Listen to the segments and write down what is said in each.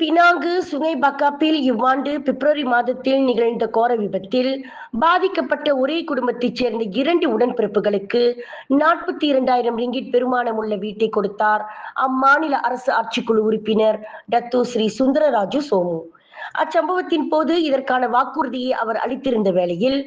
Sungai பக்காப்பில் இவ்வாண்டு பிப்ரவரி மாதத்தில் நிகழ்ந்த கோர விபத்தில் பாதிக்கப்பட்ட ஒரே குடும்பத்தைச் சேர்ந்த இரண்டு உடன்பிறப்புகளுக்கு நாற்பத்தி இரண்டாயிரம் ரிங்கிட் பெருமானம் உள்ள வீட்டை கொடுத்தார் அம்மாநில அரசு ஆட்சிக்குழு உறுப்பினர் டத்து ஸ்ரீ சுந்தரராஜு சோமு. அச்சம்பவத்தின் போது இதற்கான வாக்குறுதியை அவர் அளித்திருந்த வேளையில்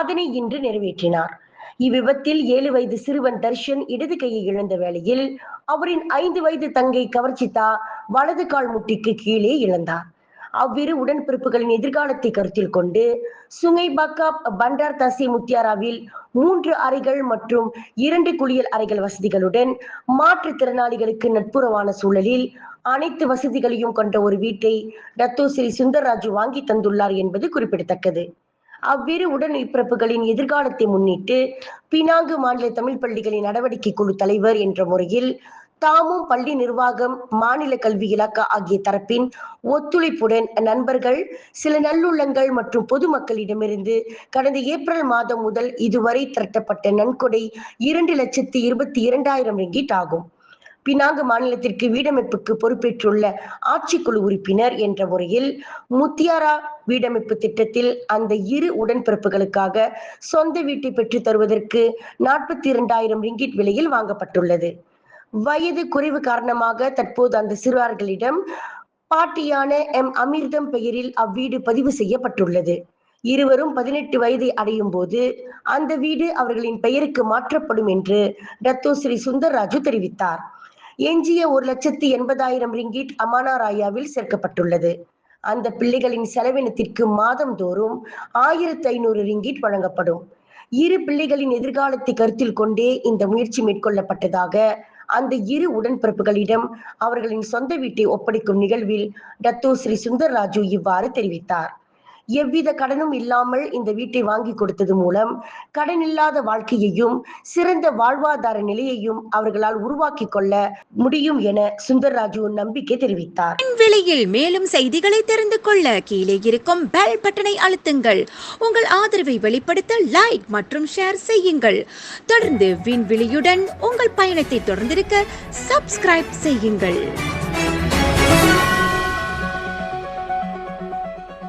அதனை இன்று நிறைவேற்றினார். இவ்விபத்தில் ஏழு வயது சிறுவன் தர்ஷன் இடது கையை இழந்த வேளையில் அவரின் ஐந்து வயது தங்கை கவர்ச்சிதா வலது கால் முட்டிக்கு கீழே இழந்தார். அவ்விரு உடன்பிறப்புகளின் எதிர்காலத்தை கருத்தில் கொண்டு சுங்கைபாக்கா பண்டார் தசி முத்தியாராவில் மூன்று அறைகள் மற்றும் இரண்டு குளியல் அறைகள் வசதிகளுடன் மாற்றுத்திறனாளிகளுக்கு நட்புறவான சூழலில் அனைத்து வசதிகளையும் கொண்ட ஒரு வீட்டை டத்தோ ஸ்ரீ சுந்தர்ராஜு வாங்கி தந்துள்ளார் என்பது குறிப்பிடத்தக்கது. அவ்விரு உடன் பிறப்புகளின் எதிர்காலத்தை முன்னிட்டு பினாங்கு மாநில தமிழ் பள்ளிகளின் நடவடிக்கை குழு தலைவர் என்ற முறையில் தாமும் பள்ளி நிர்வாகம் மாநில கல்வி இலாக்கா ஆகிய தரப்பின் ஒத்துழைப்புடன் நண்பர்கள் சில நல்லுள்ளங்கள் மற்றும் பொதுமக்களிடமிருந்து கடந்த ஏப்ரல் மாதம் முதல் இதுவரை திரட்டப்பட்ட நன்கொடை இரண்டு லட்சத்தி இருபத்தி இரண்டாயிரம் ரிங்கிட் ஆகும். பினாங்கு மாநிலத்திற்கு வீடமைப்புக்கு பொறுப்பேற்றுள்ள ஆட்சிக்குழு உறுப்பினர் என்ற முறையில் முத்தியாரா வீடமைப்பு திட்டத்தில் அந்த இரு உடன்பிறப்புகளுக்காக சொந்த வீட்டை பெற்றுத் தருவதற்கு நாற்பத்தி இரண்டாயிரம் ரிங்கிட் விலையில் வாங்கப்பட்டுள்ளது. வயது குறைவு காரணமாக தற்போது அந்த சிறுவர்களிடம் பாட்டியான எம். அமிர்தம் பெயரில் அவ்வீடு பதிவு செய்யப்பட்டுள்ளது. இருவரும் பதினெட்டு வயதை அடையும் போது அந்த வீடு அவர்களின் பெயருக்கு மாற்றப்படும் என்று டத்தோ ஸ்ரீ சுந்தர்ராஜு தெரிவித்தார். எஞ்சிய ஒரு லட்சத்தி எண்பதாயிரம் ரிங்கிட் அமானா ராயாவில் சேர்க்கப்பட்டுள்ளது. அந்த பிள்ளைகளின் செலவினத்திற்கு மாதந்தோறும் ஆயிரத்தி ஐநூறு ரிங்கிட் வழங்கப்படும். இரு பிள்ளைகளின் எதிர்காலத்தை கருத்தில் கொண்டே இந்த முயற்சி மேற்கொள்ளப்பட்டதாக அந்த இரு உடன்பிறப்புகளிடம் அவர்களின் சொந்த வீட்டை ஒப்படைக்கும் நிகழ்வில் டத்தோ ஸ்ரீ சுந்தர்ராஜு இவ்வாறு தெரிவித்தார். எவ்வித கடனும் இல்லாமல் இந்த வீட்டை வாங்கி கொடுத்தது மூலம் கடன் இல்லாத வாழ்க்கையையும் சிறந்த வாழ்வாதார நிலையையும் அவர்களால் உருவாக்கி கொள்ள முடியும் என சுந்தர்ராஜு நம்பிக்கை தெரிவித்தார். விலையில் மேலும் செய்திகளை தெரிந்து கொள்ள கீழே இருக்கும் பெல் பட்டனை அழுத்துங்கள். உங்கள் ஆதரவை வெளிப்படுத்த லைக் மற்றும் ஷேர் செய்யுங்கள். தொடர்ந்து விண்வெளியுடன் உங்கள் பயணத்தை தொடர்ந்திருக்க சப்ஸ்கிரைப் செய்யுங்கள்.